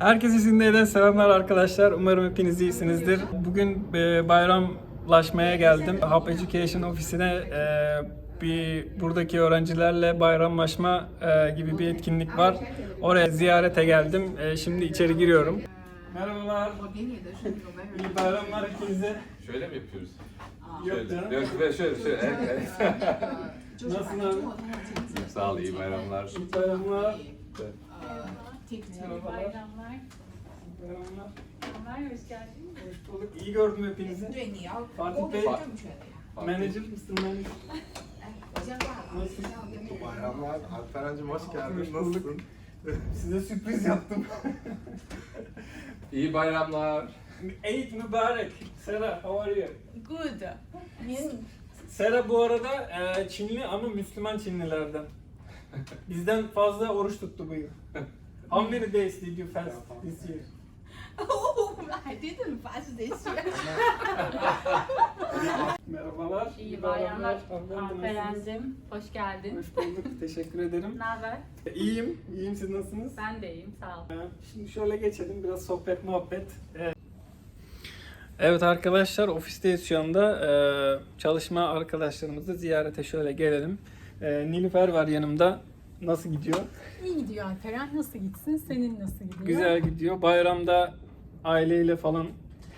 Herkese Sydney'den selamlar arkadaşlar. Umarım hepiniz iyisinizdir. Bugün e, bayramlaşmaya geldim. Hub Education ofisine e, bir buradaki öğrencilerle bayramlaşma e, gibi bir etkinlik var. Oraya ziyarete geldim. E, şimdi içeri giriyorum. Merhabalar. İyi bayramlar hepinize. Şöyle mi yapıyoruz? Yok canım. Yok, şöyle, şöyle, şöyle. Evet, evet. Nasılsın abi? Sağ ol, iyi bayramlar. İyi bayramlar. İyi bayramlar. Bayramlar. Bayramlar, hoş geldiniz. Hoş bulduk. İyi gördüm hepinizi. Fatih Bey, manager mısın manager? Nasılsın? Bayramlar. Alperen'cim hoş geldin. Nasılsın? Size sürpriz yaptım. İyi bayramlar. Eid mübarek. Sera, how are you? Good. Sera bu arada e, Çinli ama Müslüman Çinlilerden. Bizden fazla oruç tuttu bu yıl. How many days did you fast this year? Oh, I didn't fast this year. Merhabalar. İyi bayramlar. Hanımefendi, nasılsınız? Alperen'cim, hoş geldin. Hoş bulduk. Teşekkür ederim. Ne haber? İyiyim. İyiyim. Siz nasılsınız? Ben de iyiyim, sağ ol. Şimdi şöyle geçelim biraz sohbet muhabbet. Evet. Evet arkadaşlar ofisteyiz şu anda. Ee, çalışma arkadaşlarımızı ziyarete şöyle gelelim. Ee, Nilüfer var yanımda. Nasıl gidiyor? İyi gidiyor Alperen. Nasıl gitsin? Senin nasıl gidiyor? Güzel gidiyor. Bayramda aileyle falan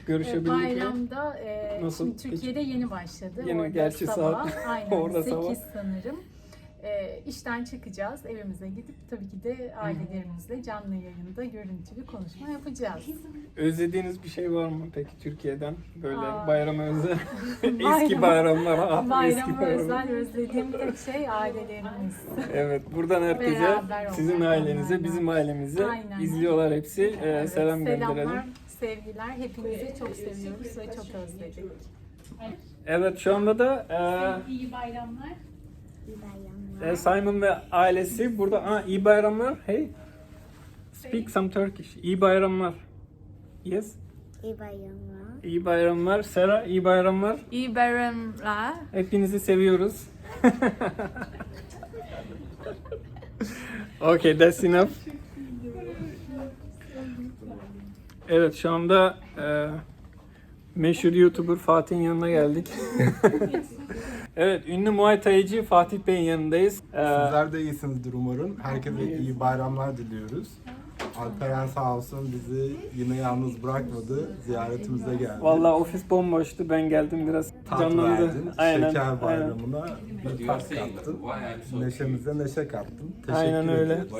görüşebildik mi? Bayramda e, Nasıl? şimdi Türkiye'de yeni başladı. Yeni, Orada gerçi sabah, saat- aynen orada 8 sabah. sanırım. E, işten çıkacağız. Evimize gidip tabii ki de ailelerimizle canlı yayında görüntülü konuşma yapacağız. Özlediğiniz bir şey var mı peki Türkiye'den? Böyle Aa. bayrama özel. Eski Bayram- bayramlar. ah, eski Bayramı bayramlar. özel özlediğim tek şey ailelerimiz. Evet, buradan herkese, sizin ailenize, onlarla. bizim ailemize Aynen. izliyorlar hepsi. Ee, Evet, selam gönderelim. Selamlar, sevgiler. Hepinizi çok seviyoruz ve çok özledik. Evet, şu anda da İyi bayramlar. e, e, Simon ve ailesi burada. Aa, iyi bayramlar. Hey. Speak some Turkish. İyi bayramlar. Yes. İyi bayramlar. İyi bayramlar. Sera, iyi bayramlar. İyi bayramlar. Hepinizi seviyoruz. okay, that's enough. Evet, şu anda e, meşhur YouTuber Fatih'in yanına geldik. evet, ünlü Muay Thai'ci Fatih Bey'in yanındayız. E, Sizler de iyisinizdir umarım. Herkese iyi bayramlar diliyoruz. Alperen sağ olsun bizi yine yalnız bırakmadı. Ziyaretimize geldi. Vallahi ofis bomboştu. Ben geldim biraz Tat canlandı. verdin. Aynen. Şeker aynen. bayramına bir tat kattın. Neşemize neşe kattın. Teşekkür Aynen öyle. ederiz.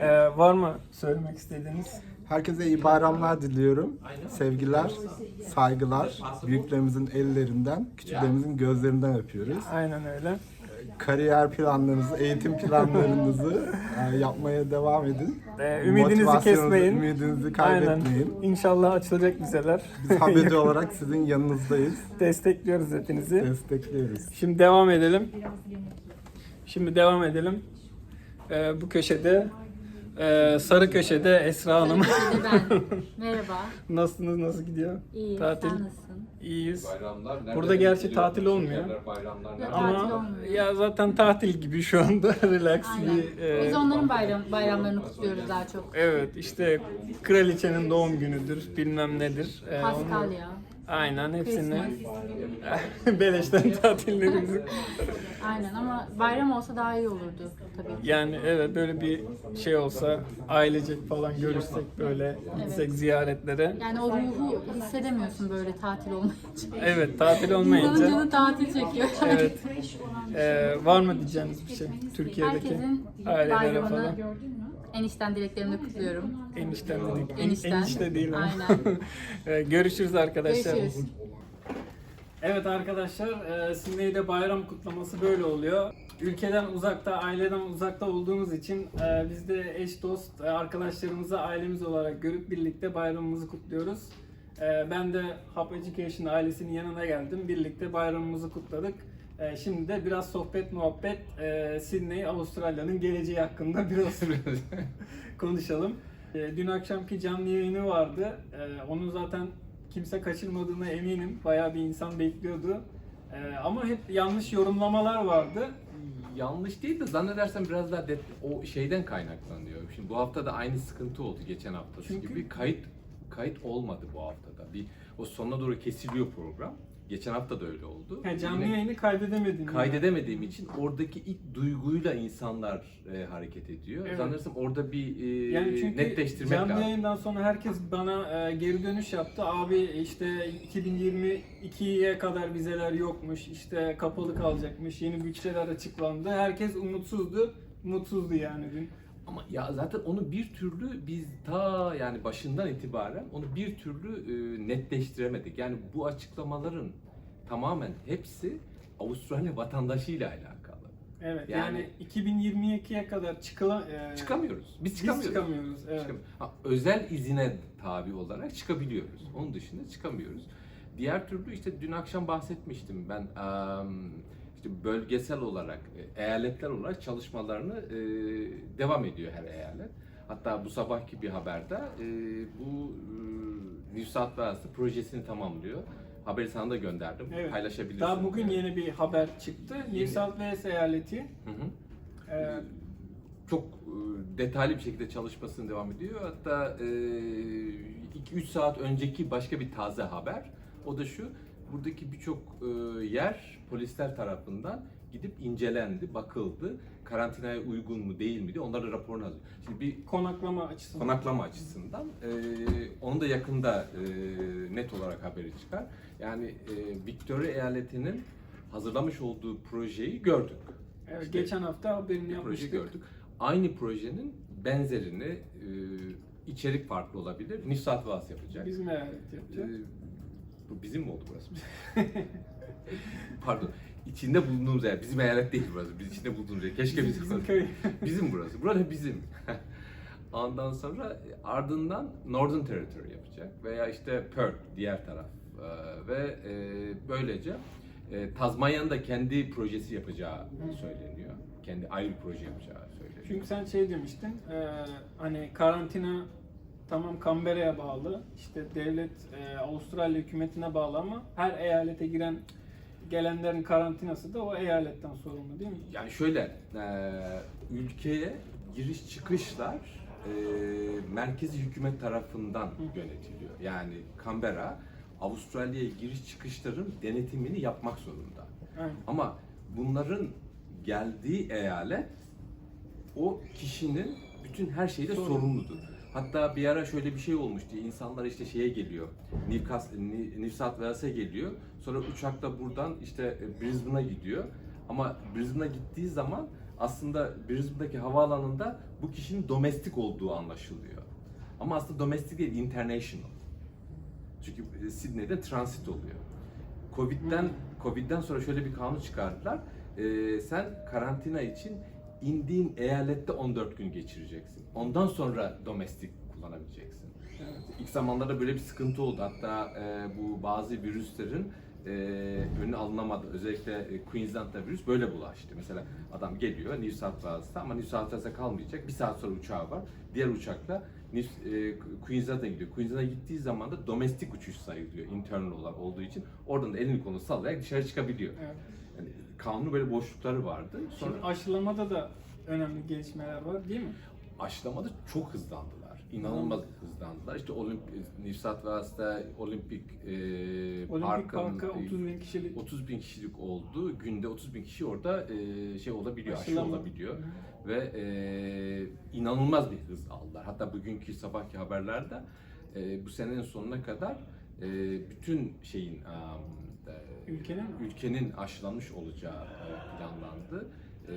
E, var mı söylemek istediğiniz? Herkese iyi bayramlar diliyorum. Sevgiler, saygılar. Büyüklerimizin ellerinden, küçüklerimizin gözlerinden öpüyoruz. Aynen öyle. Kariyer planlarınızı, eğitim planlarınızı e, yapmaya devam edin. E, ümidinizi Motivasyonunuzu, kesmeyin. Ümidinizi Aynen. kaybetmeyin. İnşallah açılacak vizeler. Biz haberi olarak sizin yanınızdayız. Destekliyoruz hepinizi. Destekliyoruz. Şimdi devam edelim. Şimdi devam edelim. Ee, bu köşede e, sarı köşede Esra Hanım. ben. Merhaba. Nasılsınız? Nasıl gidiyor? İyi. Tatil. Sen nasılsın? İyiyiz. Bayramlar nerede? Burada gerçi tatil olmuyor. Bayramlar nerede? Tatil Ama olmuyor. ya zaten tatil gibi şu anda relax Aynen. bir e, Biz onların bayram, bayramlarını kutluyoruz daha çok. Evet işte kraliçenin doğum günüdür bilmem nedir. Ee, onu- Paskalya. Aynen hepsini beleşten tatillerimizi Aynen ama bayram olsa daha iyi olurdu tabii. Yani evet böyle bir şey olsa ailecek falan görüşsek böyle gitsek ziyaretlere. Yani o ruhu hissedemiyorsun böyle tatil olmayınca. Evet tatil İnsanın olmayınca. canı tatil çekiyor. Evet. Ee, var mı diyeceğiniz bir şey Türkiye'deki Herkesin ailelere falan? Enişten dileklerini kutluyorum. Enişten dedik. En- Enişten. enişte değil ama. Aynen. Ee, Görüşürüz arkadaşlar. Görüşürüz. Evet arkadaşlar, e, Sydney'de bayram kutlaması böyle oluyor. Ülkeden uzakta, aileden uzakta olduğumuz için e, biz de eş dost e, arkadaşlarımızı ailemiz olarak görüp birlikte bayramımızı kutluyoruz. E, ben de Hub Education ailesinin yanına geldim. Birlikte bayramımızı kutladık. E, şimdi de biraz sohbet muhabbet e, Sydney, Avustralya'nın geleceği hakkında biraz konuşalım. E, dün akşamki canlı yayını vardı. E, onun zaten kimse kaçırmadığına eminim. Bayağı bir insan bekliyordu. E, ama hep yanlış yorumlamalar vardı. yanlış değil de zannedersem biraz daha det- o şeyden kaynaklanıyor. Şimdi bu hafta da aynı sıkıntı oldu geçen hafta Çünkü- gibi. Kayıt kayıt olmadı bu haftada. Bir o sonuna doğru kesiliyor program. Geçen hafta da öyle oldu. Ha, canlı Yine yayını kaydedemedin. kaydedemediğim için oradaki ilk duyguyla insanlar e, hareket ediyor. Evet. Zannedersem orada bir e, Yani çünkü netleştirmek canlı lazım. yayından sonra herkes bana e, geri dönüş yaptı. Abi işte 2022'ye kadar vizeler yokmuş. işte kapalı kalacakmış. Yeni bütçeler açıklandı. Herkes umutsuzdu. Mutsuzdu yani dün. Ama ya zaten onu bir türlü biz ta yani başından itibaren onu bir türlü e, netleştiremedik. Yani bu açıklamaların tamamen hepsi Avustralya vatandaşıyla alakalı. Evet Yani- yani, 2022'ye kadar çıkıla, e, Çıkamıyoruz. Biz Biz çıkamıyoruz. çıkamıyoruz. Evet. Çıkam- Ha, özel izine tabi olarak çıkabiliyoruz. Onun dışında çıkamıyoruz. Diğer türlü işte dün akşam bahsetmiştim ben işte bölgesel olarak, e, eyaletler olarak çalışmalarını e, devam ediyor her eyalet. Hatta bu sabahki bir haberde e, bu e, New South Wales'ta projesini tamamlıyor. Haberi sana da gönderdim. Evet. Paylaşabilirsin. Daha bugün yeni bir haber çıktı. New South Wales eyaleti Hı hı. e, çok e, detaylı bir şekilde çalışmasını devam ediyor. Hatta 2-3 saat önceki başka bir taze haber. O da şu, buradaki birçok e, yer polisler tarafından gidip incelendi, bakıldı. Karantinaya uygun mu değil mi diye onların raporunu hazırlıyor. Şimdi bir konaklama açısından. konaklama açısından e, onu da yakında e, net olarak haberi çıkar. Yani e, Victoria eyaletinin hazırlamış olduğu projeyi gördük. Evet, İşte- geçen hafta haberini bir proje yapmıştık. gördük. Aynı projenin benzerini e, içerik farklı olabilir. New South Wales yapacak. Bizim eyalet E, yapacak. bu bizim mi oldu burası? Pardon. İçinde bulunduğumuz yer. Bizim eyalet değil burası. Biz içinde bulunduğumuz yer. Keşke bizim, bizim burası. köy. bizim burası. Burada bizim. Ondan sonra ardından Northern Territory yapacak veya işte Perth diğer taraf Ee, ve e, böylece e, Tazmanya'nın da kendi projesi yapacağı söyleniyor. Kendi ayrı bir proje yapacağı söyleniyor. Çünkü sen şey demiştin, e, hani karantina tamam Canberra'ya bağlı, işte devlet e, Avustralya hükümetine bağlı ama her eyalete giren gelenlerin karantinası da o eyaletten sorumlu değil mi? Yani şöyle, e, ülkeye giriş çıkışlar e, merkezi hükümet tarafından yönetiliyor. Yani Canberra, Avustralya'ya giriş çıkışların denetimini yapmak zorunda. Aynen. Ama bunların geldiği eyalet o kişinin bütün her şeyde Sorumlu. sorumludur. Hatta bir ara şöyle bir şey olmuştu. İnsanlar işte şeye geliyor. Newcastle, New South Wales'e geliyor. Sonra uçakla buradan işte e, Brisbane'a gidiyor. Ama Brisbane'a gittiği zaman aslında Brisbane'daki havaalanında bu kişinin domestik olduğu anlaşılıyor. Ama aslında domestik değil, international. Çünkü e, Sydney'de transit oluyor. Covid'den Covid'den sonra şöyle bir kanun çıkardılar. Ee, sen karantina için indiğin eyalette 14 gün geçireceksin. Ondan sonra domestik kullanabileceksin. Evet. İlk zamanlarda böyle bir sıkıntı oldu. Hatta e, bu bazı virüslerin e, önü alınamadı. Özellikle e, Queensland'da virüs böyle bulaştı. Mesela adam geliyor New South Wales'ta ama New South Wales'ta kalmayacak. Bir saat sonra uçağı var. Diğer uçakla New, e, Queensland'a gidiyor. Queensland'a gittiği zaman da domestik uçuş sayılıyor internal olarak olduğu için. Oradan da elini kolunu sallayarak dışarı çıkabiliyor. Evet. Yani kanunu böyle boşlukları vardı. Sonra Şimdi aşılamada da önemli gelişmeler var değil mi? aşılamada çok hızlandılar. İnanılmaz hızlandılar. İşte Olimp New South Wales'ta olimpik e, Olimpik parkın Park'a e, 30 bin kişilik 30 bin kişilik oldu. Günde 30 bin kişi orada e, şey olabiliyor, aşı Aşılama. olabiliyor. Ve e, inanılmaz bir hız aldılar. Hatta bugünkü sabahki haberlerde e, bu senenin sonuna kadar e, bütün şeyin um, Ülkenin mi? ülkenin aşılanmış olacağı e, planlandı. E,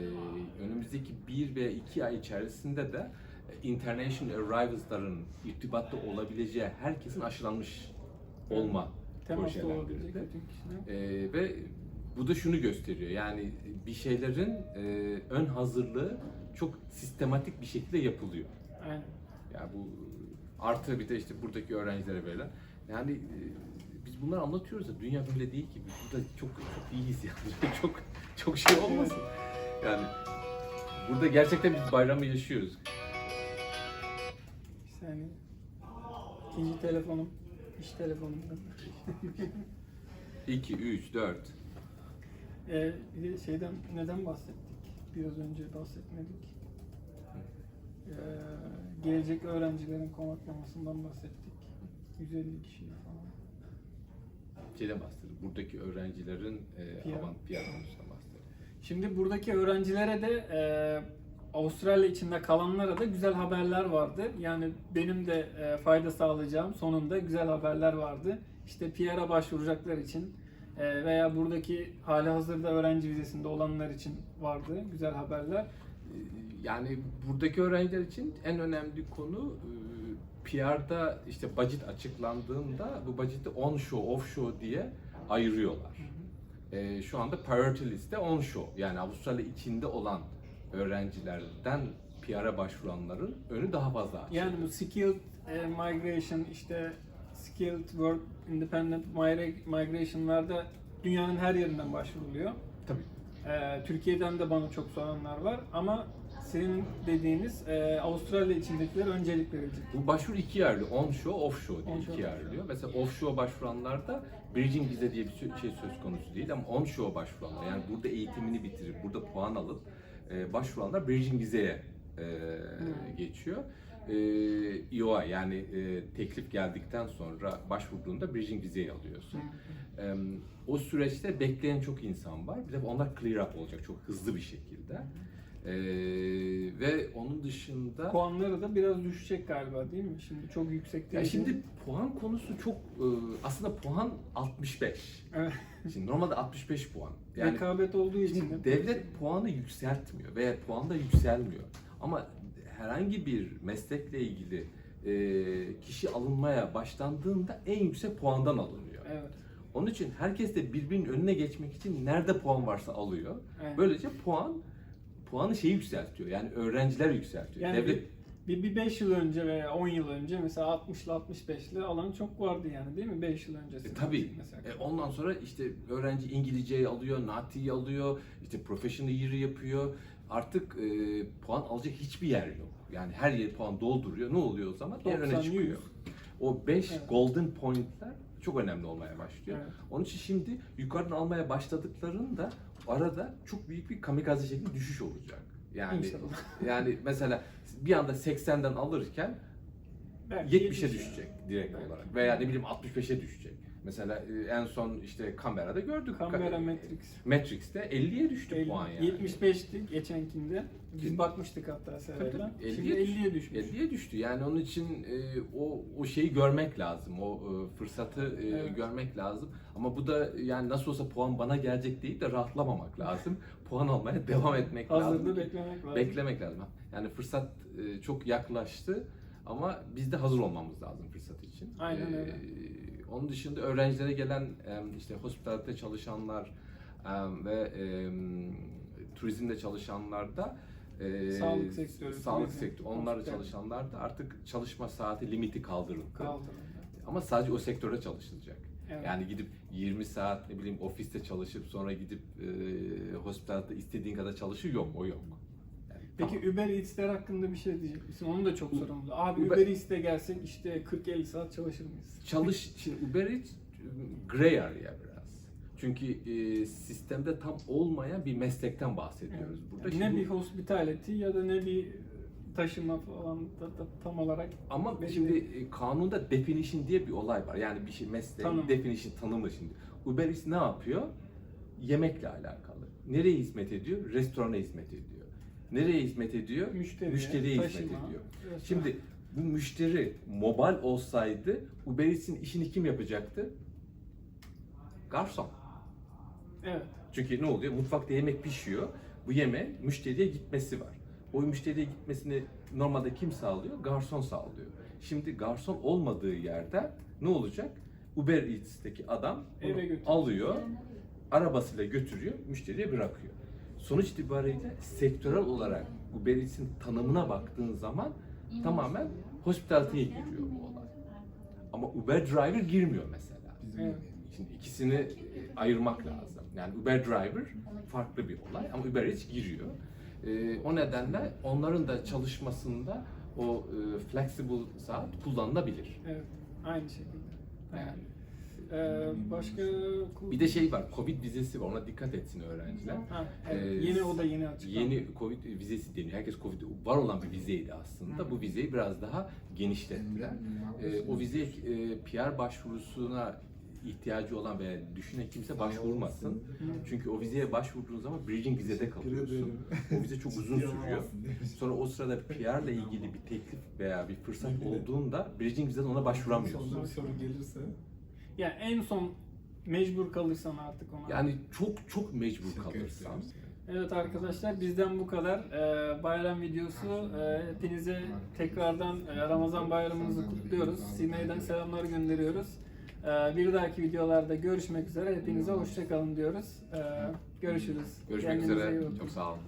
önümüzdeki bir ve iki ay içerisinde de e, international arrivals'ların irtibatta olabileceği herkesin aşılanmış olma bütün kişiler. Ee, ve bu da şunu gösteriyor yani bir şeylerin e, ön hazırlığı çok sistematik bir şekilde yapılıyor. Aynen. Yani bu artı bir de işte buradaki öğrencilere verilen yani e, biz bunları anlatıyoruz da dünya böyle değil ki. Burada çok çok iyiyiz yani. çok çok şey olmasın. Yani burada gerçekten biz bayramı yaşıyoruz. Bir saniye. İkinci telefonum. iş telefonum. 2 3 4 Ee, bir de şeyden neden bahsettik? biraz önce bahsetmedik. Ee, gelecek öğrencilerin konaklamasından bahsettik. 150 kişi falan. Şeyden bahsedelim. Buradaki öğrencilerin e, Piyano. avant piyanosundan bahsedelim. Şimdi buradaki öğrencilere de e, Avustralya içinde kalanlara da güzel haberler vardı. Yani benim de e, fayda sağlayacağım sonunda güzel haberler vardı. İşte PR'a başvuracaklar için e, veya buradaki hali hazırda öğrenci vizesinde olanlar için vardı güzel haberler. Yani buradaki öğrenciler için en önemli konu e, PR'da işte budget açıklandığında bu budget'i on-show, off-show diye ayırıyorlar. Ee, şu anda priority liste on-show yani Avustralya içinde olan öğrencilerden PR'a başvuranların önü daha fazla açılıyor. Yani bu skilled e, migration işte skilled work independent migra- migration'larda dünyanın her yerinden başvuruluyor. Tabii. Ee, Türkiye'den de bana çok soranlar var ama senin dediğiniz e, Avustralya içindekiler öncelik verilecek. Bu başvuru iki yerli. On-show, off-show diye On-show, iki yerliyor. Mesela off-show başvuranlarda bridging vize diye bir şey söz konusu değil ama on-show başvuranlar yani burada eğitimini bitirip burada puan alıp e, başvuranlar bridging vizeye e, geçiyor. E, EOA yani e, teklif geldikten sonra başvurduğunda bridging vizeyi alıyorsun. E, o süreçte bekleyen çok insan var. Bir de onlar clear up olacak çok hızlı bir şekilde. E, ve onun dışında Puanları da biraz düşecek galiba değil mi? Şimdi çok yüksek değil. ya şimdi puan konusu çok e, aslında puan 65. Evet. Şimdi normalde 65 puan. Yani rekabet olduğu için de- devlet puanı yükseltmiyor veya puan da yükselmiyor. Ama herhangi bir meslekle ilgili e, kişi alınmaya başlandığında en yüksek puandan alınıyor. Evet. Onun için herkes de birbirinin önüne geçmek için nerede puan varsa alıyor. evet. Böylece puan puanı şeyi yükseltiyor. Yani öğrenciler yükseltiyor. Yani devlet bir, bir 5 yıl önce veya 10 yıl önce mesela 60'lı 65'li alan çok vardı yani değil mi? 5 yıl öncesi. E, tabii. Mesela. E, ondan sonra işte öğrenci İngilizceyi alıyor, NATI'yi alıyor, işte Professional Year'ı yapıyor. Artık e, puan alacak hiçbir yer yok. Yani her yer puan dolduruyor. Ne oluyor o zaman? 90, öne 100. çıkıyor. O 5 Evet. golden point'ler çok önemli olmaya başlıyor. Evet. Onun için şimdi yukarıdan almaya başladıklarında arada çok büyük bir kamikaze şekli düşüş olacak. Yani İnşallah. yani mesela bir anda 80'den alırken Belki 70'e 70'e. düşecek direkt Belki. olarak veya ne bileyim 65'e düşecek. Mesela e, en son işte kamerada gördük. Kamera Ka- Matrix. Matrix'te 50'ye düştü 50, puan yani. 75'ti geçenkinde. Biz bakmıştık hatta Şimdi 50'ye düş- 50'ye düşmüş. 50'ye düştü. Yani onun için e, o o şeyi görmek lazım. O e, fırsatı e, Evet. görmek lazım. Ama bu da yani nasıl olsa puan bana gelecek deyip de rahatlamamak lazım. puan almaya devam etmek lazım. Hazırda ki- beklemek lazım. Beklemek lazım. Yani fırsat e, çok yaklaştı ama biz de hazır olmamız lazım fırsat için. Aynen E, öyle. onun dışında öğrencilere gelen e, işte hospitalite çalışanlar e, ve e, turizmde çalışanlar da e, Sağlık sektörü, sağlık sektörü, onlar hospital. çalışanlar da artık çalışma saati limiti kaldırıldı. Kaldırıldı. Ama sadece o sektörde çalışılacak. Evet. Yani gidip 20 saat ne bileyim ofiste çalışıp sonra gidip e, hospitalde istediğin kadar çalışır yok o yok. Yani Peki tamam. Uber Eats'ler hakkında bir şey diyecek misin? Onu da çok sorumlu. Abi Uber- Uber Eats'te gelsek işte 40-50 saat çalışır mıyız? çalış şimdi Uber Eats gray area. Çünkü e, sistemde tam olmayan bir meslekten bahsediyoruz burada. Yani ne bu- bir hospitality ya da ne bir taşıma falan da, da tam olarak Ama belli şimdi e, kanunda definition diye bir olay var. Yani bir şey mesleğin Tanım. definition tanımı şimdi. Uber Eats ne yapıyor? Yemekle alakalı. Nereye hizmet ediyor? Restorana hizmet ediyor. Nereye hizmet ediyor? müşteriye, Müşteriye hizmet taşıma, ediyor. restoran. Şimdi bu müşteri mobil olsaydı Uber Eats'in işini kim yapacaktı? Garson. Evet. Çünkü ne oluyor? Mutfakta yemek pişiyor. Bu yemeğin müşteriye gitmesi var. O müşteriye gitmesini normalde kim sağlıyor? Garson sağlıyor. Şimdi garson olmadığı yerde ne olacak? Uber Eats'teki adam bunu alıyor, arabasıyla götürüyor, müşteriye bırakıyor. Sonuç itibariyle sektörel olarak Uber Eats'in tanımına baktığın zaman tamamen hospitality'ye giriyor bu olay. Ama Uber Driver girmiyor mesela. Evet. Şimdi ikisini ayırmak lazım. Yani Uber Driver farklı bir olay ama Uber Eats giriyor. E, o nedenle onların da çalışmasında o e, flexible saat kullanılabilir. Evet. Aynı şekilde. Yani Ee, başka Bir de şey var, Covid vizesi var. Ona dikkat etsin öğrenciler. ha, evet, Ee, yeni o da yeni açıklandı. Yeni Covid vizesi deniyor. Herkes Covid var olan bir vizeydi aslında. Bu vizeyi biraz daha genişlettiler. Ee, o vize e, PR başvurusuna ihtiyacı olan veya düşünen kimse başvurmasın. Çünkü o vizeye başvurduğun zaman bridging vizede kalıyorsun. O vize çok uzun sürüyor. Sonra o sırada PR ile ilgili bir teklif veya bir fırsat olduğunda bridging vizeden ona başvuramıyorsun. soru gelirse Yani en son mecbur kalırsan artık ona. Yani çok çok mecbur kalırsan. Evet arkadaşlar bizden bu kadar. Ee, bayram videosu. Ee, hepinize tekrardan e, Ramazan bayramınızı kutluyoruz. Sidney'den selamlar gönderiyoruz. Ee, bir dahaki videolarda görüşmek üzere. Hepinize hoşçakalın diyoruz. Ee, görüşürüz. Görüşmek Kendinize üzere. Çok sağ olun.